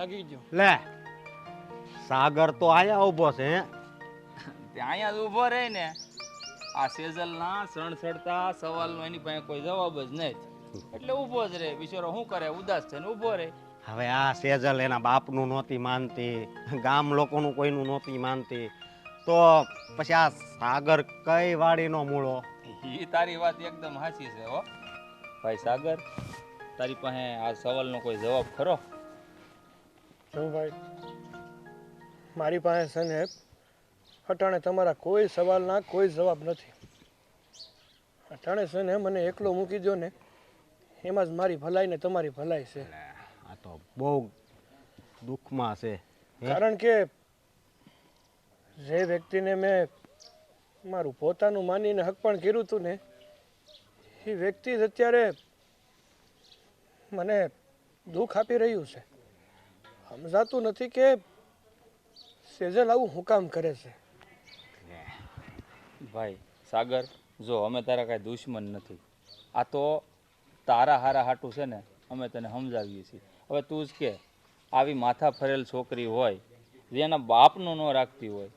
લાગી ગયો. લે સાગર તો આયા ઊભો છે હે? ત્યાં અહીંયા જ ઊભો રહે ને. આ સેઝલના સણસડતા સવાલનો એની પાસે કોઈ જવાબ જ નહીં એટલે ઊભો જ રહે. બિચારો શું કરે? ઉદાસ થઈને ઊભો રહે. હવે આ સેજલ એના બાપનું નહોતી માનતી ગામ લોકોનું કોઈનું નહોતી માનતી. તો પછી આ સાગર કઈ વાડીનો મૂળો? એ તારી વાત એકદમ સાચી છે હો. ભાઈ સાગર તારી પાસે આ સવાલનો કોઈ જવાબ ખરો? ભાઈ મારી પાસે છે ને અટાણે તમારા કોઈ સવાલના કોઈ જવાબ નથી. અટાણે છે ને મને એકલો મૂકી દો ને એમાં જ મારી ભલાઈ ને તમારી ભલાઈ છે. આ તો બહુ દુઃખમાં છે કારણ કે જે વ્યક્તિને મેં મારું પોતાનું માનીને હક પણ કર્યું હતું ને એ વ્યક્તિ જ અત્યારે મને દુઃખ આપી રહ્યું છે. સમજાતું નથી કે સેજલ આવું હું કામ કરે છે? ભાઈ સાગર જો અમે તારા કાંઈ દુશ્મન નથી. આ તો તારા હારા હાટું છે ને અમે તને સમજાવીએ છીએ. હવે તું જ કે આવી માથા ફરેલ છોકરી હોય જે એના બાપનું ન રાખતી હોય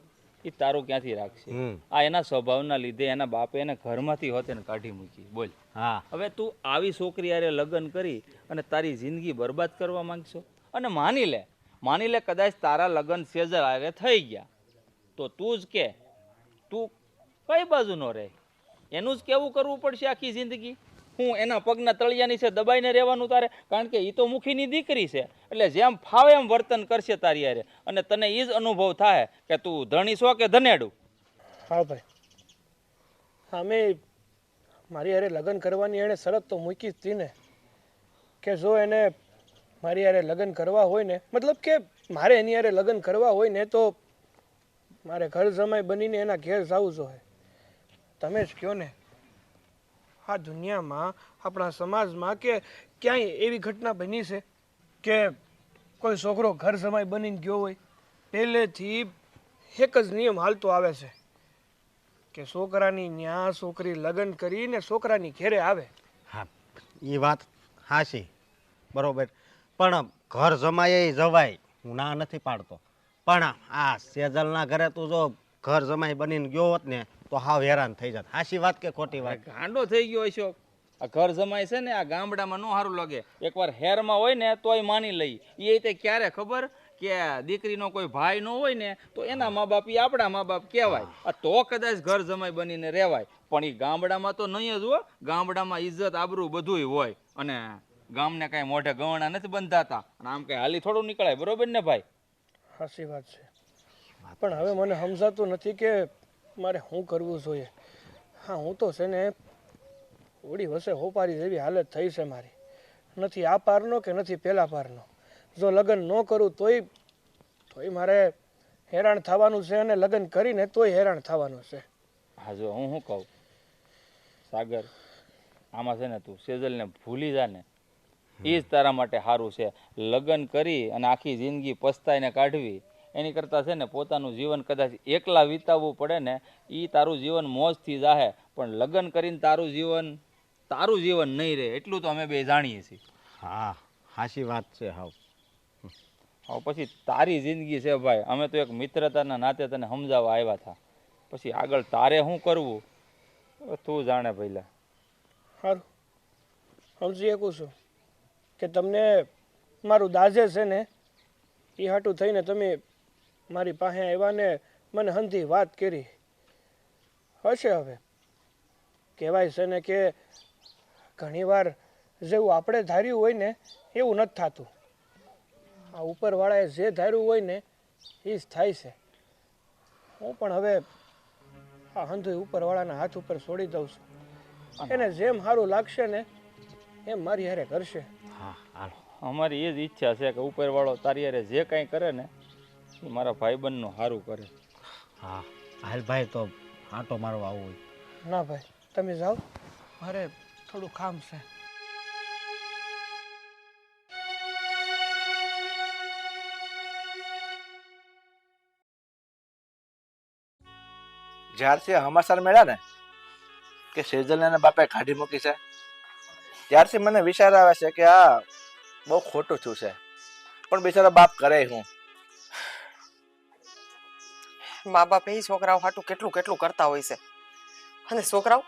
એ તારું ક્યાંથી રાખશે? આ એના સ્વભાવના લીધે એના બાપે એને ઘરમાંથી હોતે ને કાઢી મૂકી. બોલ. હા. હવે તું આવી છોકરી યારે લગ્ન કરી અને તારી જિંદગી બરબાદ કરવા માંગશો? અને માની લે માની લે કદાચ તારા લગ્ન સેજર હારે થઈ ગયા, તો તું જ કે, તું કઈ બાજુનો રહે? એનું જ કેવું કરવું પડશે આખી જિંદગી? હું એના પગના તળિયાની છે દબાઈને રહેવાનું તારે? કારણ કે એ તો મુખીની દીકરી છે, એટલે જેમ ફાવે એમ વર્તન કરશે તારી હારે. અને તને એ જ અનુભવ થાય કે તું ધણી છો કે ધનેડું? હા ભાઈ. અમે મારી હારે લગ્ન કરવાની એણે શરત તો મૂકી જ હતી ને, કે જો એને મારી હારે લગ્ન કરવા હોય ને, મતલબ કે મારે એની હારે લગ્ન કરવા હોય ને, તો મારે ઘર જમાઈ બનીને એના ઘેર જવું જોઈએ તમે જ કહો ને, આ દુનિયામાં, આપણા સમાજમાં કે ક્યાંય એવી ઘટના બની છે કે કોઈ છોકરો ઘર જમાઈ બનીને ગયો હોય, પહેલેથી એક જ નિયમ હાલતો આવે છે કે છોકરાની ન્યા છોકરી લગ્ન કરીને છોકરાની ઘેરે આવે. હા, એ વાત હાશી બરોબર. પણ ઘર જમાય જવાય. હું ના નથી પાડતો. પણ આ સેજલના ઘરે તું જો ઘર જમાઈ બનીને ગયો હોત ને, તો હાવ હેરાન થઈ જાત. હાશી વાત કે ખોટી વાત? ગાંડો થઈ ગયો હશો. આ ઘર જમાય છે ને, આ ગામડામાં નો સારું લાગે. એકવાર હેરમાં હોય ને, તોય માની લઈ. એ તે ક્યારે ખબર કે દીકરીનો કોઈ ભાઈ ન હોય ને, તો એના મા બાપ એ આપણા મા બાપ કહેવાય. આ તો કદાચ ઘર જમાઈ બનીને રહેવાય. પણ એ ગામડામાં તો નહીં જ હો. ગામડામાં ઇજ્જત આબરૂ બધુંય હોય. અને ગામને કાંઈ મોઢે ગવણા નથી બંધાતા. અને આમ કાંઈ હાલી થોડું નીકળાય બરોબર ને ભાઈ? સાચી વાત છે. પણ હવે મને સમજાતું નથી કે મારે શું કરવું જોઈએ. હા હું તો છે ને ઓડી વસે હોપારી જેવી હાલત થઈ છે મારી. નથી આ પારનો કે નથી પેલા પારનો. જો લગ્ન ન કરું તોય તોય મારે હેરાન થવાનું છે અને લગ્ન કરીને તોય હેરાન થવાનું છે. હા જો હું શું કહું? સાગર આમાં છે ને તું સેજલને ભૂલી જા ને. એ જ તારા માટે સારું છે. લગ્ન કરી અને આખી જિંદગી પસ્તાઈને કાઢવી. એની કરતાં છે ને પોતાનું જીવન કદાચ એકલા વિતાવવું પડે ને એ તારું જીવન મોજથી જાહે. પણ લગ્ન કરીને તારું જીવન તારું જીવન નહીં રહે. એટલું તો અમે બે જાણીએ છીએ. હા હાસી વાત છે હાવ. હવે પછી તારી જિંદગી છે ભાઈ. અમે તો એક મિત્રતાના નાતે તને સમજાવવા આવ્યા હતા. પછી આગળ તારે શું કરવું? તું જાણે પહેલાં સારું સમજી શકું છું. કે તમને મારું દાઝે છે ને એ હાટું થઈને તમે મારી પાસે આવ્યા ને મને હંધી વાત કરી. હશે હવે. કહેવાય છે ને કે ઘણીવાર જેવું આપણે ધાર્યું હોય ને એવું નથી થતું. આ ઉપરવાળાએ જે ધાર્યું હોય ને એ જ થાય છે. હું પણ હવે આ હંધુય ઉપરવાળાના હાથ ઉપર છોડી દઉં છું. એને જેમ સારું લાગશે ને એમ મારી હારે કરશે. હા હાલો. અમારી એ જ ઈચ્છા છે કે ઉપરવાળો તારી અરે જે કાંઈ કરે ને એ મારા ભાઈબંધનું સારું કરે. હા હાલ ભાઈ તો આટો મારવા આવું હોય. ના ભાઈ તમે જાઓ. મારે થોડું કામ છે. જ્યારથી હમાસર મળ્યા ને? કે સેજલ એના બાપે કાઢી મૂકી છે? ત્યારથી મને વિચાર આવે છે કે આ બહુ ખોટું થયું છે. પણ બિચારો બાપ કરે હું મા બાપ એ છોકરાઓ હાટું કેટલું કેટલું કરતા હોય છે. અને છોકરાઓ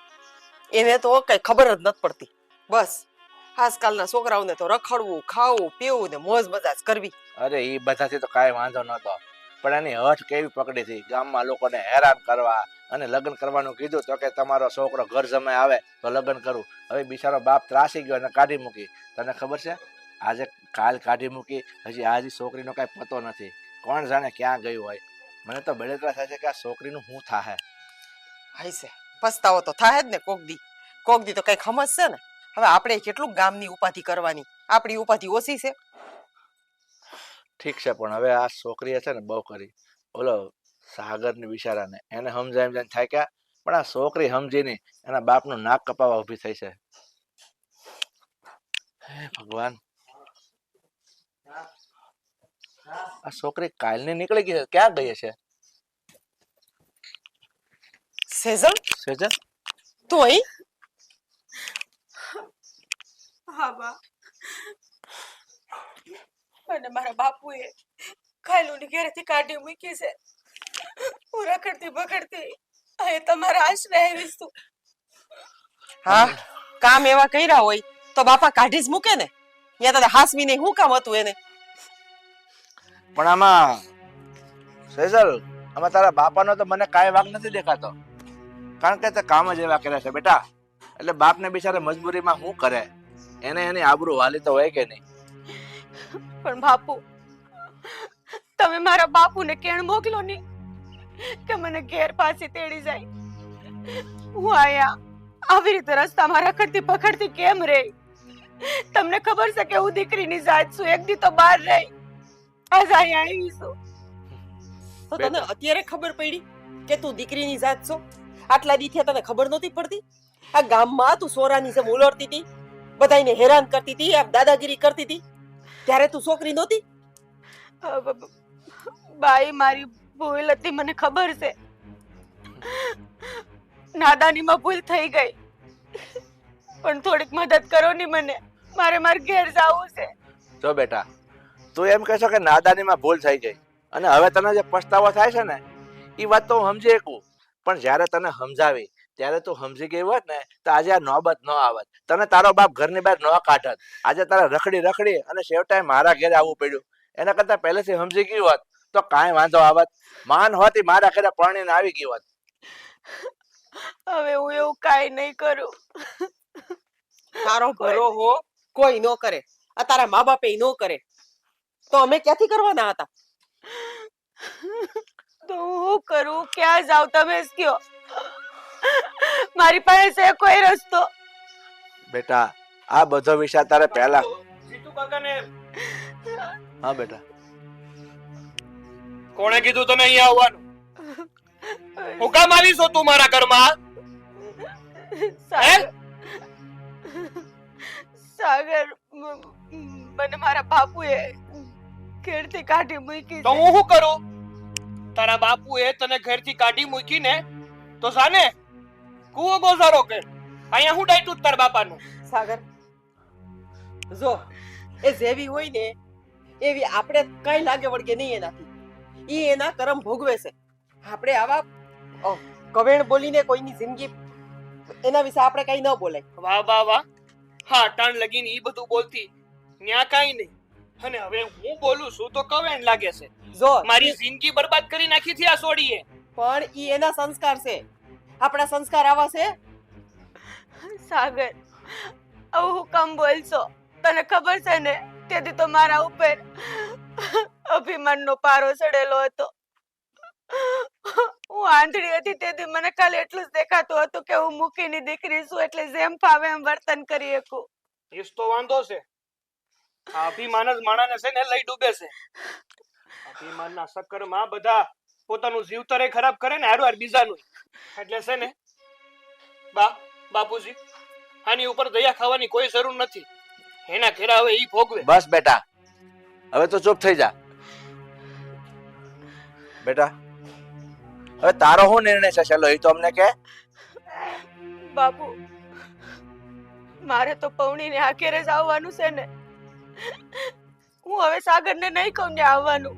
એને તો કઈ ખબર જ નથી પડતી. બસ આજકાલના છોકરાઓને તો રખડવું ખાવું પીવું ને મોજ મજાજ કરવી. અરે એ બધાથી તો કાંઈ વાંધો નહોતો. પણ એની હઠ કેવી પકડી હતી? ગામમાં લોકોને હેરાન કરવા અને લગ્ન કરવાનું કીધું તો કે તમારો છોકરો ઘર જમાય આવે તો લગ્ન કરું. હવે બિચારો બાપ ત્રાસી ગયો અને કાઢી મૂકી. તને ખબર છે? આજે કાલ કાઢી મૂકી. હજી આજે છોકરીનો કાંઈ પતો નથી. કોણ જાણે ક્યાં ગયું હોય? મને તો બળેતરા થાય છે કે આ છોકરીનું શું થાહે? હાય છે પસ્તાવો તો થાય જ ને કોક દી. કોક દી તો કઈ સમજશે ને? હવે આપણે કેટલું ગામની ઉપાધિ કરવાની? આપણી ઉપાધિ ઓછી છે. ઠીક છે પણ હવે આ છોકરીએ છે ને બહુ કરી. ઓલો સાગરની બિચારાને. એને સમજાય એમ થાય કે પણ આ છોકરી સમજીને નહીં. એના બાપનું નાક કપાવા ઊભી થઈ છે. હે ભગવાન. આ છોકરી કાલની નીકળી ગઈ છે? ક્યાં ગઈ છે? સેજલ? સેજલ? તું અહીં હા બા. અને મારા બાપુએ ને ઘેરેથી કાઢી મૂકી છે. હું રખડતી બગડતી અહીં તમારા આશરે આવી છું. હા કામ એવા કર્યા હોય તો બાપા કાઢી જ મૂકે ને. ત્યાં તારે હાસવી નહીં શું કામ હતું એને? પણ આમાં સેજલ આમાં તારા બાપાનો તો મને કાંઈ વાંક નથી દેખાતો. કારણ કે તે કામ જ એવા કર્યા છે બેટા. એટલે બાપને બિચારે મજબૂરીમાં શું કરે? એને એની આબરૂ વાલી તો હોય કે નહીં? પણ બાપુ તમે મારા બાપુને કેણ મોકલો નહીં કે મને ઘેર પાછી તેડી જાય? હું આયા આવી રીતે રસ્તામાં રખડતી પકડતી કેમ રે તમને ખબર છે કે હું દીકરીની જાત છું એક દી તો બહાર રહી. આજ અહીંયા આવી છું. તો તને અત્યારે ખબર પડી કે તું દીકરીની જાત છો? આટલા દી થયા તને ખબર નહોતી પડતી? આ ગામમાં તું સોરાની જેમ ઉલરતી હતી બધાયને હેરાન કરતી હતી આમ દાદાગીરી કરતી હતી. ત્યારે તું છોકરી નહોતી? બાઈ મારી ભૂલ હતી મને ખબર છે. નાદાનીમાં ભૂલ થઈ ગઈ. પણ થોડીક મદદ કરો ને મને. મારે માર ઘેર જવું છે. જો બેટા તું એમ કહેશો કે નાદાનીમાં ભૂલ થઈ ગઈ. અને હવે તને જે પછતાવો થાય છે ને એ વાત તો હું સમજી શકું. પણ જ્યારે તને સમજાવી ત્યારે તું સમજી ગઈ હોત ને તો આજે આ નોબત ન આવત. તને તારો બાપ ઘરની બહાર ન કાઢત. આજે તારે રખડી રખડી અને છેવટે મારા ઘેર આવવું પડ્યું. એના કરતા પહેલેથી સમજી ગયું હોત તો કાંઈ વાંધો આવત. માન હોત મારા ઘરે પરણીને આવી ગયું હોત. હવે હું એવું કાંઈ નહીં કરું. તારો ઘરો હો કોઈ ન કરે. આ તારા મા બાપે ન કરે. તો અમે ક્યાંથી કરવાના હતા? તો હું કરું? ક્યાં જાવ તમે જ કયો મારી પાસે છે કોઈ રસ્તો. બેટા આ બધો વિચાર તારે પહેલા. જીતુ કાકાને હા બેટા. કોણે કીધું તને અહીંયા આવવાનું? હું કામ આવીશ છો તું મારા ઘરમાં? સાગર. મને મારા બાપુએ ઘેરથી કાઢી મૂકી તો હું શું કરું? તારા બાપુએ તને ઘેરથી કાઢી મૂકીને તો સાને કૂવો ગોઝારો કે? અહીંયા હું ડાયટું તાર બાપાનું. સાગર જો એ જેવી હોય ને એવી આપણે કઈ લાગે વળગે નહીં એનાથી. ઈ એના કરમ ભોગવે છે. આપણે આવા કવેણ બોલીને કોઈની જિંદગી એના વિશે આપણે કઈ ન બોલાય. વાહ વાહ વાહ. હા ટાણ લગીને ઈ બધું બોલતી ન્યા કઈ નહીં. અને હવે હું બોલું છું તો કવેણ લાગે છે? જો મારી જિંદગી બરબાદ કરી નાખી થી આ સોડીએ. પણ ઈ એના સંસ્કાર છે. આપણા સંસ્કાર આવા છે? સાગર આવું હું કામ બોલશો? તને ખબર છે ને તેથી તો મારા ઉપર અભિમાનનો પારો ચડેલો હતો. હું આંધળી હતી તેથી મને ખાલી એટલું જ દેખાતું હતું કે હું મૂકીની દીકરી છું એટલે જેમ ફાવે એમ વર્તન કરી શકું. એ તો વાંધો છે. અભિમાન જ માણસ છે ને લઈ ડૂબે છે. અભિમાનના સક્કરમાં બધા પોતાનું જીવતરે ખરાબ કરે ને હારું હાર બીજાનું. એટલે છે ને બા બાપુજી આની ઉપર દયા ખાવાની કોઈ જરૂર નથી. એના ઘેરા હવે ઈ ભોગવે. બસ બેટા હવે તો ચૂપ થઈ જા. બેટા હવે તારો શું નિર્ણય છે ચલો એ તો અમને કે? બાપુ મારે તો પૌણીને આખેરે જ આવવાનું છે ને. હું હવે સાગરને નહીં કહું ને આવવાનું.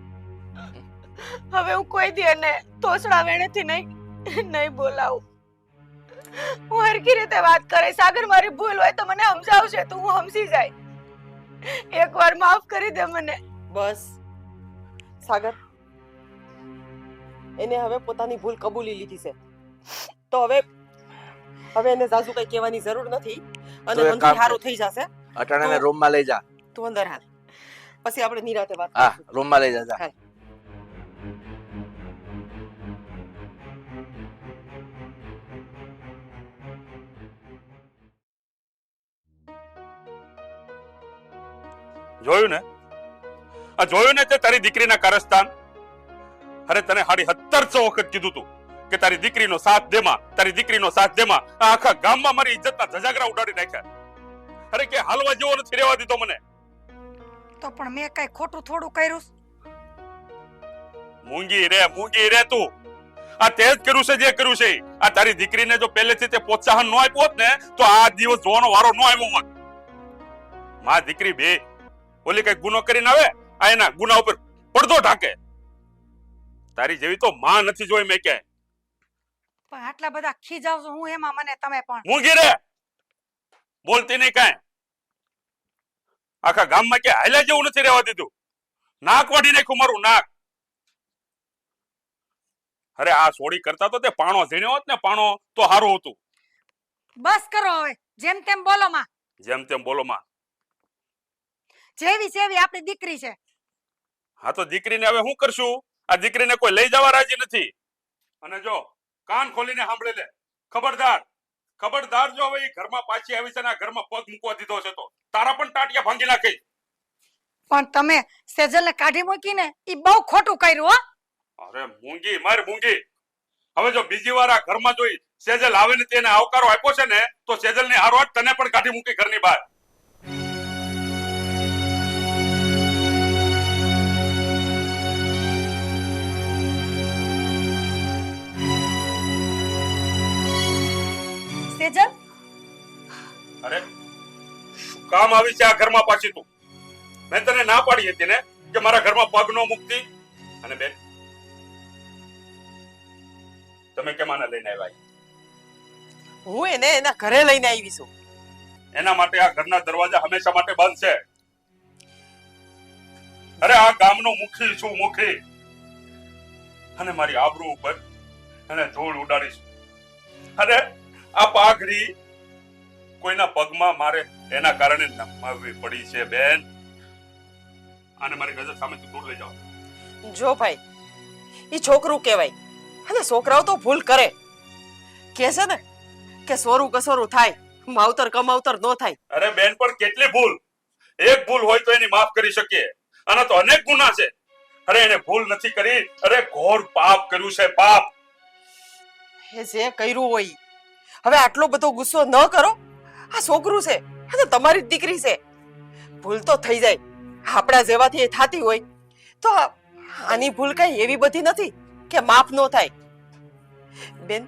હવે હું કોઈ દી એને તોસડા વેણેથી નહીં નહીં બોલાવું. હું હરખી રીતે વાત કરે સાગર મારી ભૂલ હોય તો મને સમજાવશે તો હું સમજી જાય. એકવાર માફ કરી દે મને. બસ. સાગર એને હવે પોતાની ભૂલ કબૂલી લીધી છે. તો હવે હવે એને જાજુ કઈ કહેવાની જરૂર નથી અને કર. સારું થઈ જશે. અટાણાને રૂમમાં લઈ જા. તું અંદર હાલ. પછી આપણે નિરાતે વાત હા રૂમમાં લઈ જા જા. જોયું ને? આ જોયું ને તે તારી દીકરીના કારસ્તાન? અરે તને હાડી સત્તરસો વખત કીધું તું કે તારી દીકરીનો સાથ દેમાં તારી દીકરીનો સાથ દેમાં આ આખા ગામમાં મારી ઇજ્જતના ધજાગરા ઉડાડી નાખ્યા. અરે કે હાલવા જેવો નથી રહેવા દીધો મને. તો પણ મેં કઈ ખોટું થોડું કર્યું? મૂંગી રે મૂંગી રે તું. આ તે જ કર્યું છે જે કર્યું છે. આ તારી દીકરીને જો પહેલેથી તે પ્રોત્સાહન ન આપ્યું હોત ને તો આ દિવસ જોવાનો વારો ન આવ્યો હોત. માં દીકરી બે ઓલી કઈ ગુનો કરીને આવે આ એના ગુના ઉપર પડદો ઢાકે. તારી જેવી તો માં નથી જોઈ મેં ક્યાંય. પણ આટલા બધા ખીજાવશો હું એમાં મને તમે પણ? હું ઘીરે? બોલતી નહીં કાંઈ. આખા ગામમાં કે હાલ્યા જેવું નથી રહેવા દીધું. નાક વાઢી નાખ્યું મારું નાક. અરે આ સોડી કરતા તો તે પાણો ઝીણ્યો હોત ને પાણો તો સારું હતું. બસ કરો હવે જેમ તેમ બોલો માં. જેમ તેમ બોલો માં. જેવી સેવી આપણી દીકરી છે. હા તો દીકરીને હવે શું કરશું? આ દીકરીને કોઈ લઈ જવા રાજી નથી. અને જો કાન ખોલીને સાંભળી લે. ખબરદાર ખબરદાર જો હવે ઘરમાં પાછી આવી છે ને ઘરમાં પગ મૂકવા દીધો છે તો. તારા પણ ટાટિયા ભાંગી નાખી. પણ તમે સેજલને કાઢી મૂકીને ઈ બહુ ખોટું કર્યું હો. અરે મૂંગી માર મૂંગી. હવે જો બીજી વાર આ ઘરમાં જોઈ સેજલ આવે ને તેને આવકારો આપ્યો છે ને તો સેજલની હારો તને પણ કાઢી મૂકી ઘરની બહાર. સેજલ અરે શું કામ આવી છે આ ઘરમાં પાછી તું? મેં તને ના પાડી હતી ને કે મારા ઘરમાં પગ નો મુક્તિ? અને બેન તમે કેમ આને લઈને આવ્યા હું એને એના ઘરે લઈને આવી છું. એના માટે આ ઘરના દરવાજા હંમેશા માટે બંધ છે. અરે આ ગામનો મુખી છું મુખી. અને મારી આબરૂ ઉપર અને ધૂળ ઉડાડીશ. અરે આ પાઘડી કોઈના પગમાં મારે એના કારણે નમાવી પડી છે બેન. અને મારી નજર સામેથી દૂર લઈ જાઓ. જો ભાઈ ઈ છોકરું કહેવાય. અને છોકરાઓ તો ભૂલ કરે. કે છે ને કે સોરું કસોરું થાય માવતર કમાવતર નો થાય. અરે બેન પણ કેટલી ભૂલ? એક ભૂલ હોય તો એની માફ કરી શકીએ. આના તો અનેક ગુના છે. અરે એને ભૂલ નથી કરી. અરે ઘોર પાપ કર્યું છે પાપ. એ જે કર્યું હોય. હવે આટલો બધો ગુસ્સો ન કરો. આ છોકરું છે આ તો તમારી જ દીકરી છે. ભૂલ તો થઈ જાય આપણા જેવાથી એ થાતી હોય. તો આની ભૂલ કઈ એવી બધી નથી કે માફ ન થાય. બેન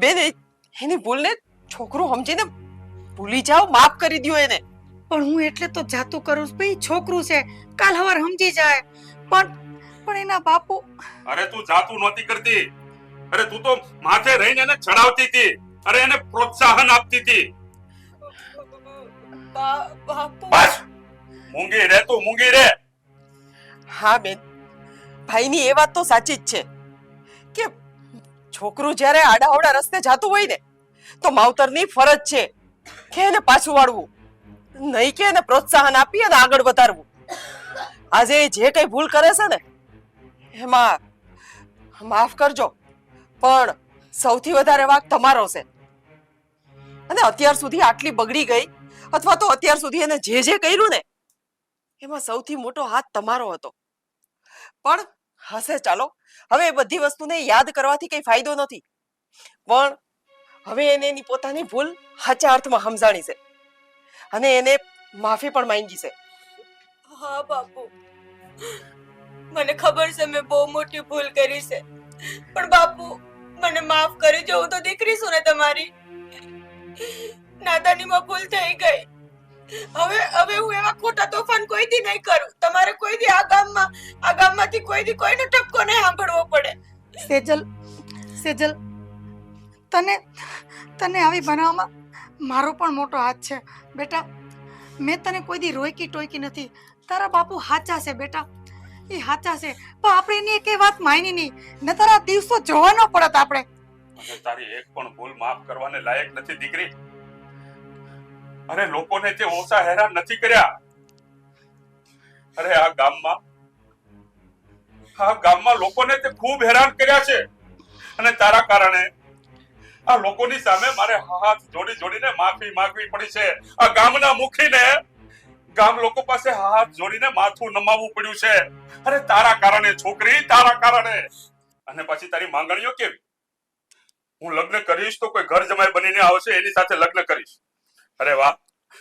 બેન એની ભૂલને છોકરું સમજીને ભૂલી જાઓ માફ કરી દ્યો એને. પણ હું એટલે તો જાતું કરું છું ભાઈ છોકરું છે કાલ હવાર સમજી જાય. પણ પણ એના બાપુ અરે તું જાતું નહોતી કરતી. અરે તું તો માથે રહીને એને ચડાવતી હતી. અરે એને પ્રોત્સાહન આપતી હતી. બસ. મૂંગી રે તું, મૂંગી રે. હા, બેન. ભાઈની એ વાત તો સાચી જ છે કે છોકરું જ્યારે આડાઅવડા રસ્તે જાતું હોય ને, તો માવતરની ફરજ છે કે એને પાછું વાળવું. નહીં કે એને પ્રોત્સાહન આપી અને આગળ વધારવું. આજે જે કઈ ભૂલ કરે છે ને, એમાં માફ કરજો. પણ સૌથી વધારે વાંક તમારો છે. અને અત્યાર સુધી આટલી બગડી ગઈ, અથવા તો અત્યાર સુધી એને જે જે કર્યું ને, એમાં સૌથી મોટો હાથ તમારો હતો. પણ હશે ચાલો, હવે એ બધી વસ્તુને યાદ કરવાથી કઈ ફાયદો નથી. પણ હવે એને એની પોતાની ભૂલ સાચા અર્થમાં સમજાણી છે. અને એને માફી પણ માંગી છે. હા, બાપુ. મને ખબર છે મેં બહુ મોટી ભૂલ કરી છે. પણ બાપુ મને માફ કરી જો હું તો દીકરી છું ને તમારી. નાદાનીમાં ભૂલ થઈ ગઈ. હવે હવે હું એવા ખોટા તોફાન કોઈ દી નહીં કરું. તમારે કોઈ દી આ ગામમાં, આ ગામમાંથી કોઈ દી કોઈનો ટપકો નહીં સાંભળવો પડે. સેજલ સેજલ, તને તને આવી બનાવવામાં મારો પણ મોટો હાથ છે. બેટા, મેં તને કોઈ દી રોયકી ટોયકી નથી. તારા બાપુ હાચા છે, બેટા. એ હાચા છે. પણ આપણે એની એકે વાત માની નહીં. ને તારા દિવસો જોવાનો પડત આપણે. અને તારી એક પણ ભૂલ માફ કરવાને લાયક નથી દીકરી. અરે લોકોને જે ઓછા હેરાન નથી કર્યા. અરે આ ગામમાં આ ગામમાં લોકોને તે ખૂબ હેરાન કર્યા છે. અને તારા કારણે આ લોકોની સામે મારે હાથ જોડી જોડીને માફી માંગવી પડી છે. આ ગામના મુખીને ગામ લોકો પાસે હાથ જોડીને માથું નમાવવું પડ્યું છે. અરે તારા કારણે, છોકરી, તારા કારણે. અને પછી તારી માંગણીઓ કેવી? હું લગ્ન કરીશ તો કોઈ ઘર જમાઈ બનીને આવશે, એની સાથે લગ્ન કરીશ. અરે વાહ,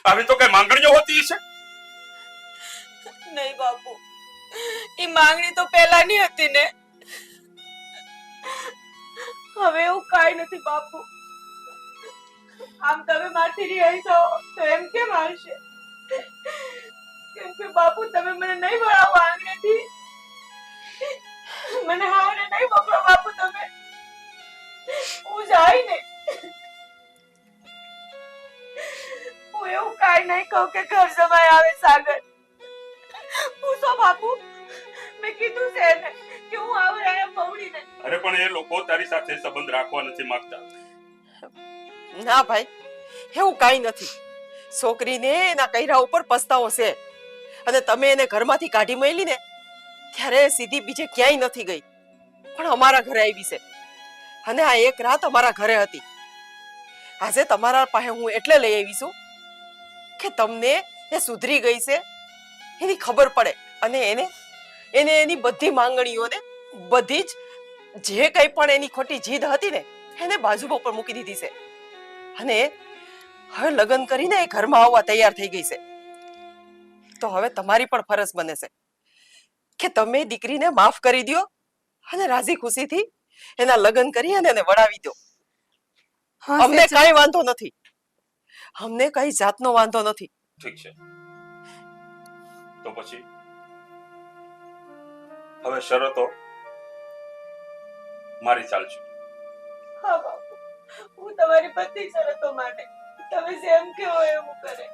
આવી તો કઈ માંગણીઓ હોતી છે નહીં બાપુ એ માંગણી તો પહેલાની હતી ને. હવે એવું કાઈ નથી બાપુ. આમ તમે મારથી રહી જાઓ તો એમ કેમ આવશે? કેમ કે બાપુ તમે મને નહીં ભણાવો આંગણેથી મને હારે નહીં મોકલો બાપુ તમે. હું જાય ને. હું એવું કાંઈ નહીં કહું કે ઘર જમાય આવે સાગર. પૂછો બાપુ મેં કીધું છે એને કે હું આવે એને બવડીને અરે પણ એ લોકો તારી સાથે સંબંધ રાખવા નથી માંગતા. ના ભાઈ એવું કાઈ નથી. છોકરીને એના કૈરા ઉપર પસ્તાવો છે. અને તમે એને ઘરમાંથી કાઢી મેલી ને ત્યારે સીધી બીજે ક્યાંય નથી ગઈ. પણ અમારા ઘરે આવી છે. અને આ એક રાત અમારા ઘરે હતી. આજે તમારા પાસે હું એટલે લઈ આવી છું કે તમને એ સુધરી ગઈ છે. એની ખબર પડે અને એને એને એની બધી માંગણીઓને બધી જ જે કંઈ પણ એની ખોટી જીદ હતી ને, એને બાજુ ઉપર મૂકી દીધી છે. અને હવે લગ્ન કરીને એ ઘરમાં આવવા તૈયાર થઈ ગઈ છે. તો હવે તમારી પણ ફરજ બને છે કે તમે દીકરીને માફ કરી દ્યો અને રાજી ખુશીથી એના લગ્ન કરી અને એને વડાવી દો અમને કઈ વાંધો નથી. અમને કઈ જાતનો વાંધો નથી. ઠીક છે. તો પછી? હવે શરતો મારી ચાલશે. હા બાપુ. હું તમારી બધી શરતો માટે તમે જેમ કહો એવું કરે.